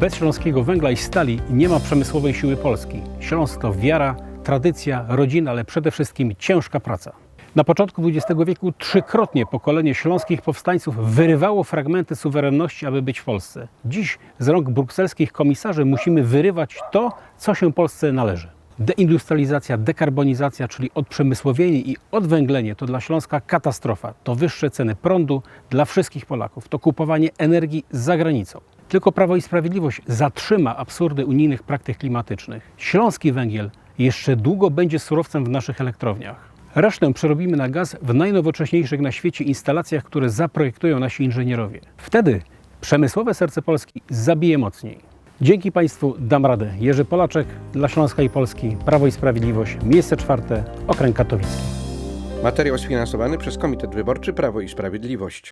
Bez śląskiego węgla i stali nie ma przemysłowej siły Polski. Śląsk to wiara, tradycja, rodzina, ale przede wszystkim ciężka praca. Na początku XX wieku trzykrotnie pokolenie śląskich powstańców wyrywało fragmenty suwerenności, aby być w Polsce. Dziś z rąk brukselskich komisarzy musimy wyrywać to, co się Polsce należy. Deindustrializacja, dekarbonizacja, czyli odprzemysłowienie i odwęglenie to dla Śląska katastrofa. To wyższe ceny prądu dla wszystkich Polaków. To kupowanie energii za granicą. Tylko Prawo i Sprawiedliwość zatrzyma absurdy unijnych praktyk klimatycznych. Śląski węgiel jeszcze długo będzie surowcem w naszych elektrowniach. Resztę przerobimy na gaz w najnowocześniejszych na świecie instalacjach, które zaprojektują nasi inżynierowie. Wtedy przemysłowe serce Polski zabije mocniej. Dzięki Państwu dam radę. Jerzy Polaczek dla Śląska i Polski, Prawo i Sprawiedliwość, miejsce czwarte, okręg katowicki. Materiał sfinansowany przez Komitet Wyborczy Prawo i Sprawiedliwość.